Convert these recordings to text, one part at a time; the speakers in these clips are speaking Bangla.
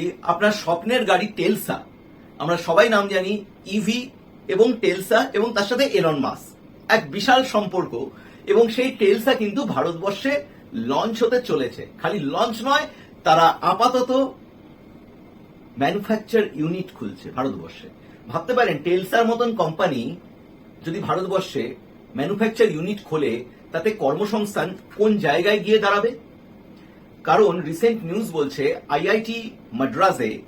বেসিক্যালি আপনার স্বপ্নের গাড়ি টেলসা। আমরা সবাই নাম জানি ইভি এবং টেলসা এবং তার সাথে এলন মাস এক বিশাল সম্পর্ক এবং সেই টেলসা কিন্তু ভারতবর্ষে লঞ্চ হতে চলেছে। খালি লঞ্চ নয়, তারা আপাতত ম্যানুফ্যাকচার ইউনিট খুলছে ভারতবর্ষে। ভাবতে পারেন, টেলসার মতন কোম্পানি যদি ভারতবর্ষে ম্যানুফ্যাকচার ইউনিট খোলে, তাতে কর্মসংস্থান কোন জায়গায় গিয়ে দাঁড়াবে? কারণ রিসেন্ট নিউজ বলছে আইআইটি মাদ্রাজে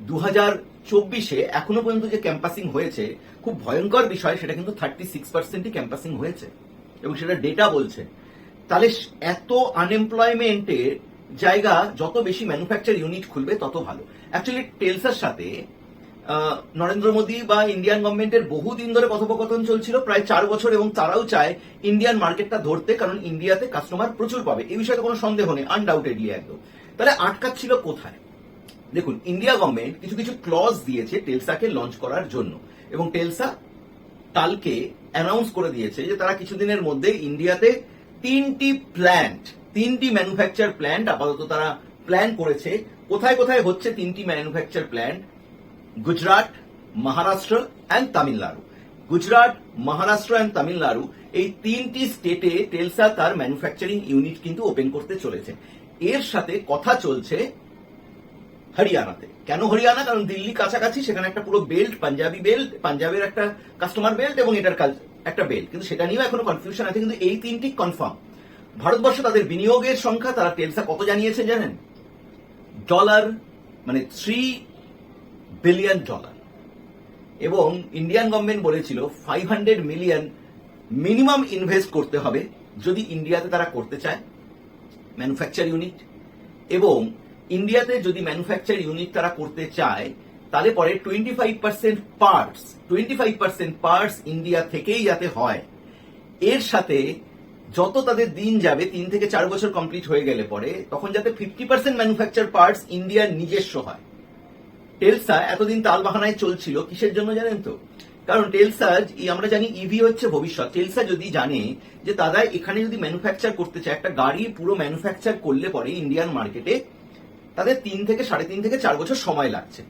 দু হাজার চব্বিশে এখনও পর্যন্ত যে ক্যাম্পাসিং হয়েছে, খুব ভয়ঙ্কর বিষয়, সেটা কিন্তু থার্টি সিক্স পার্সেন্টই ক্যাম্পাসিং হয়েছে। এবং সেটা ডেটা বলছে। তাহলে এত আনএমপ্লয়মেন্টের জায়গা, যত বেশি ম্যানুফ্যাকচার ইউনিট খুলবে, তত ভালো। অ্যাকচুয়ালি টেলসার সাথে নরেন্দ্র মোদী বা ইন্ডিয়ান গভর্নমেন্টের বহুদিন ধরে কথোপকথন চলছিল, প্রায় চার বছর এবং তারাও চায় ইন্ডিয়ান মার্কেটটা ধরতে, কারণ ইন্ডিয়াতে কাস্টমার প্রচুর পাবে। এই বিষয়ে কোনো সন্দেহ নেই আনডাউটেডলি একদম। তাহলে আটকাচ্ছিল কোথায়? দেখুন ইন্ডিয়া গভর্নমেন্ট কিছু কিছু ক্লজ দিয়েছে টেলসাকে লঞ্চ করার জন্য, এবং টেলসা কালকে অ্যানাউন্স করে দিয়েছে যে তারা কিছুদিনের মধ্যে ইন্ডিয়াতে তিনটি প্ল্যান্ট তিনটি ম্যানুফ্যাকচার প্ল্যান্ট আপাতত তারা প্ল্যান করেছে। কোথায় কোথায় হচ্ছে তিনটি manufacture plant Gujarat Maharashtra and Tamil Nadu Gujarat Maharashtra and Tamil Nadu এই তিনটি স্টেটে টেলসা তার ম্যানুফ্যাকচারিং ইউনিট কিন্তু ওপেন করতে চলেছে। এর সাথে কথা চলছে হরিয়ানাতে কেন হরিয়ানা কারণ দিল্লি কাছাকাছি, সেখানে একটা পুরো বেল্ট পাঞ্জাবি বেল্ট পাঞ্জাবের একটা কাস্টমার বেল্ট এবং এটার একটা বেল্ট কিন্তু সেটা নিয়েও এখনও কনফিউশন আছে, কিন্তু এই তিনটি কনফার্ম ভারতবর্ষ তাদের বিনিয়োগের সংখ্যা, তারা টেলসা কত জানিয়েছে জানেন? ডলার মানে থ্রি বিলিয়ন ডলার এবং ইন্ডিয়ান গভর্নমেন্ট বলেছিল five hundred million minimum invest করতে হবে যদি ইন্ডিয়াতে তারা করতে চায় ম্যানুফ্যাকচার ইউনিট এবং ইন্ডিয়াতে যদি ম্যানুফ্যাকচার ইউনিট তারা করতে চায়, তাহলে পরে twenty five percent parts twenty five percent parts India থেকেই যাতে হয়। এর সাথে যত তাদের দিন যাবে, তিন থেকে চার বছর কমপ্লিট হয়ে গেলে পরে, তখন যাতে ফিফটি পার্সেন্ট ম্যানুফ্যাকচার পার্টস ইন্ডিয়ার নিজস্ব হয়। টেলসা এতদিন তালবাহানায় চলছিল, কিসের জন্য জানেন তো? কারণ টেলসা আমরা জানি ইভি হচ্ছে ভবিষ্যৎ। টেলসা যদি জানে যে দাদা, এখানে যদি ম্যানুফ্যাকচার করতে চায়, একটা গাড়ি পুরো ম্যানুফ্যাকচার করলে পরে ইন্ডিয়ান মার্কেটে তাদের তিন থেকে, সাড়ে তিন থেকে চার বছর সময় লাগছে।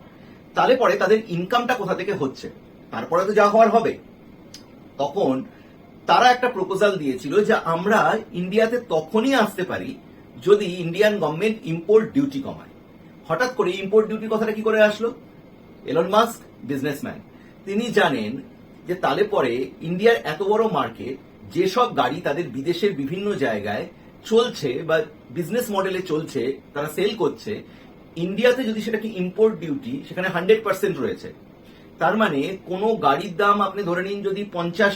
তাহলে পরে তাদের ইনকামটা কোথা থেকে হচ্ছে? তারপরে তো যা হওয়ার হবে। তখন তারা একটা প্রপোজাল দিয়েছিল যে আমরা ইন্ডিয়াতে তখনই আসতে পারি যদি ইন্ডিয়ান গভর্নমেন্ট ইম্পোর্ট ডিউটি কমায়। হঠাৎ করে ইম্পোর্ট ডিউটির কথাটা কি করে আসলো? এলন মাস্ক বিজনেসম্যান তিনি জানেন যে তালে পরে ইন্ডিয়ার এত বড় মার্কেট যেসব গাড়ি তাদের বিদেশের বিভিন্ন জায়গায় চলছে বা বিজনেস মডেলে চলছে, তারা সেল করছে ইন্ডিয়াতে যদি সেটাকে ইম্পোর্ট ডিউটি সেখানে হান্ড্রেড পার্সেন্ট রয়েছে। তার মানে কোনো গাড়ির দাম আপনি ধরে নিন যদি পঞ্চাশ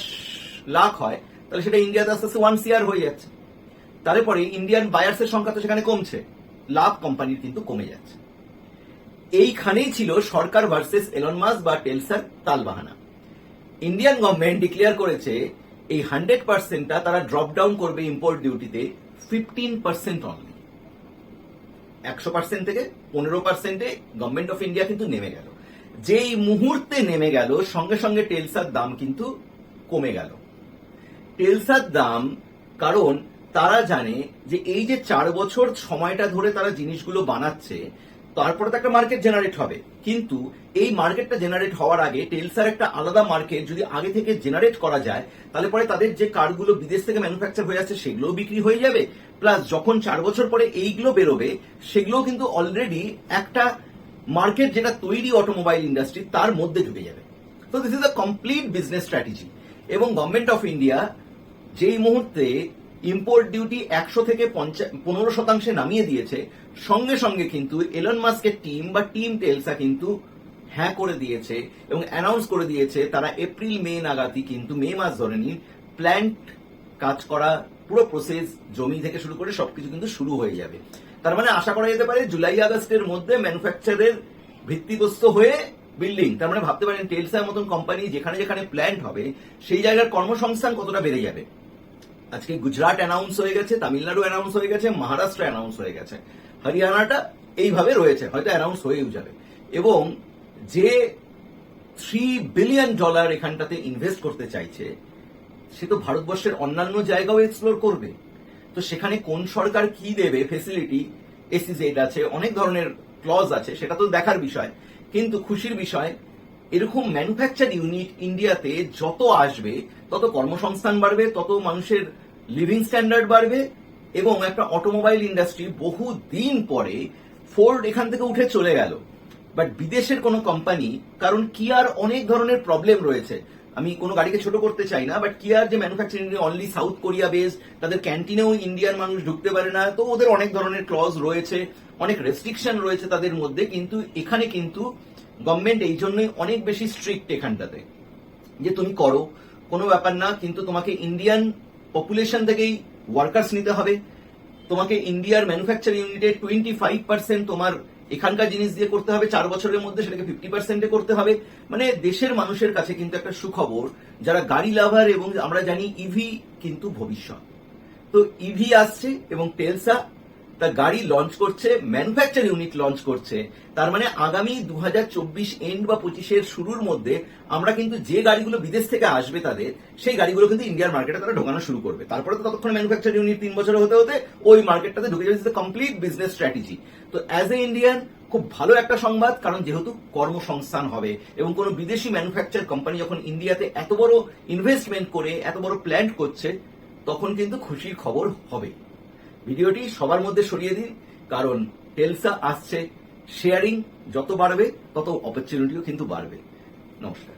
লাখ হয়, তাহলে সেটা ইন্ডিয়াতে আস্তে আস্তে ওয়ান সিআর হয়ে যাচ্ছে। তারপরে ইন্ডিয়ান বায়ার্সের সংখ্যা তো সেখানে কমছে। লাভ কোম্পানির কিন্তু কমে যাচ্ছে। এইখানেই ছিল সরকার ভার্সেস এলন মাস বা টেলসার তালবাহানা। ইন্ডিয়ান গভর্নমেন্ট ডিক্লেয়ার করেছে, এই হান্ড্রেড পার্সেন্টটা তারা ড্রপ ডাউন করবে ইম্পোর্ট ডিউটিতে ফিফটিন পার্সেন্ট অনলি একশো পার্সেন্ট থেকে পনেরো পার্সেন্টে গভর্নমেন্ট অফ ইন্ডিয়া কিন্তু নেমে গেল। যেই মুহূর্তে নেমে গেল, সঙ্গে সঙ্গে টেলসার দাম কিন্তু কমে গেল। টেলসার দাম, কারণ তারা জানে যে এই যে চার বছর সময়টা ধরে তারা জিনিসগুলো বানাচ্ছে, তারপরে তো একটা মার্কেট জেনারেট হবে। কিন্তু এই মার্কেটটা জেনারেট হওয়ার আগে টেলসার একটা আলাদা মার্কেট যদি আগে থেকে জেনারেট করা যায়, তাহলে পরে তাদের যে কারগুলো বিদেশ থেকে ম্যানুফ্যাকচার হয়ে যাচ্ছে সেগুলোও বিক্রি হয়ে যাবে। প্লাস যখন চার বছর পরে এইগুলো বেরোবে, সেগুলোও কিন্তু অলরেডি একটা মার্কেট যেটা তৈরি অটোমোবাইল ইন্ডাস্ট্রি তার মধ্যে ঢুকে যাবে। তো this is a complete business strategy এবং গভর্নমেন্ট অফ ইন্ডিয়া যেই মুহূর্তে ইম্পোর্ট ডিউটি একশো থেকে পনেরো শতাংশে নামিয়ে দিয়েছে। সঙ্গে সঙ্গে কিন্তু এলন মাস্কের টিম বা টিম টেলসা কিন্তু হ্যাঁ করে দিয়েছে এবং অ্যানাউন্স করে দিয়েছে। তারা এপ্রিল মে নাগাদই কিন্তু মে মাস ধরে নিন প্ল্যান্ট কাজ করা পুরো প্রসেস জমি থেকে শুরু করে সবকিছু কিন্তু শুরু হয়ে যাবে। তার মানে আশা করা যেতে পারে জুলাই আগস্টের মধ্যে ম্যানুফ্যাকচারের ভিত্তিগ্রস্ত হয়ে বিল্ডিং তার মানে ভাবতে পারেন টেলসার মতন কোম্পানি যেখানে যেখানে প্ল্যান্ট হবে, সেই জায়গার কর্মসংস্থান কতটা বেড়ে যাবে। আজকে গুজরাট অ্যানাউন্স হয়ে গেছে, তামিলনাড়ু অ্যানাউন্স হয়ে গেছে, মহারাষ্ট্র অ্যানাউন্স হয়ে গেছে। হরিয়ানাটা এইভাবে রয়েছে, হয়তো অ্যানাউন্স হয়েও যাবে। এবং যে থ্রি বিলিয়ন ডলার এখানটাতে ইনভেস্ট করতে চাইছে, সে তো ভারতবর্ষের অন্যান্য জায়গাও এক্সপ্লোর করবে। তো সেখানে কোন সরকার কি দেবে ফেসিলিটি এসিজেড আছে, অনেক ধরনের ক্লজ আছে, সেটা তো দেখার বিষয়। কিন্তু খুশির বিষয় এরকম ম্যানুফ্যাকচার ইউনিট ইন্ডিয়াতে যত আসবে, তত কর্মসংস্থান বাড়বে, তত মানুষের লিভিং স্ট্যান্ডার্ড বাড়বে এবং একটা অটোমোবাইল ইন্ডাস্ট্রি বহু দিন পরে ফোর্ড এখান থেকে উঠে চলে গেল। বাট বিদেশের কোনো কোম্পানি কারণ কিয়ার অনেক ধরনের প্রবলেম রয়েছে। আমি কোনো গাড়িকে ছোট করতে চাই না বাট কিয়ার যে manufacturing only South Korea base তাদের ক্যান্টিনেও ইন্ডিয়ান মানুষ ঢুকতে পারে না। তো ওদের অনেক ধরনের ক্লজ রয়েছে, অনেক রেস্ট্রিকশন রয়েছে তাদের মধ্যে, কিন্তু এখানে কিন্তু গভর্নমেন্ট এই জন্যই অনেক বেশি স্ট্রিক্ট এখানটাতে। যে তুমি করো, কোনো ব্যাপার না, কিন্তু তোমাকে ইন্ডিয়ান পপুলেশন থেকেই ওয়ার্কার্স নিতে হবে। তোমাকে ইন্ডিয়ার ম্যানুফ্যাকচারিং ইউনিটে টোয়েন্টি ফাইভ পার্সেন্ট তোমার এখানকার জিনিস দিয়ে করতে হবে, চার বছরের মধ্যে সেটাকে ফিফটি পার্সেন্টে করতে হবে। মানে দেশের মানুষের কাছে কিন্তু একটা সুখবর, যারা গাড়ি লাভার এবং আমরা জানি ইভি কিন্তু ভবিষ্যৎ। তো ইভি আসছে এবং টেলসা তার গাড়ি লঞ্চ করছে ম্যানুফ্যাকচার ইউনিট লঞ্চ করছে। তার মানে আগামী দু হাজার চব্বিশ এন্ড বা পঁচিশের শুরুর মধ্যে আমরা কিন্তু যে গাড়িগুলো বিদেশ থেকে আসবে তাদের, সেই গাড়িগুলো কিন্তু ইন্ডিয়ার মার্কেটে তারা ঢোকানো শুরু করবে। তারপরে তো ততক্ষণ ম্যানুফ্যাকচার ইউনিট তিন বছর হতে হতে ওই মার্কেটটাতে ঢুকে যাবে। কমপ্লিট বিজনেস স্ট্র্যাটেজি তো অ্যাজ এ ইন্ডিয়ান খুব ভালো একটা সংবাদ, কারণ যেহেতু কর্মসংস্থান হবে এবং কোনো বিদেশি ম্যানুফ্যাকচার কোম্পানি যখন ইন্ডিয়াতে এত বড় ইনভেস্টমেন্ট করে, এত বড় প্ল্যান্ট করছে, তখন কিন্তু খুশির খবর হবে। ভিডিওটি সবার মধ্যে সরিয়ে দিন, কারণ টেলসা আসছে শেয়ারিং যত বাড়বে, তত অপরচুনিটিও কিন্তু বাড়বে। নমস্কার।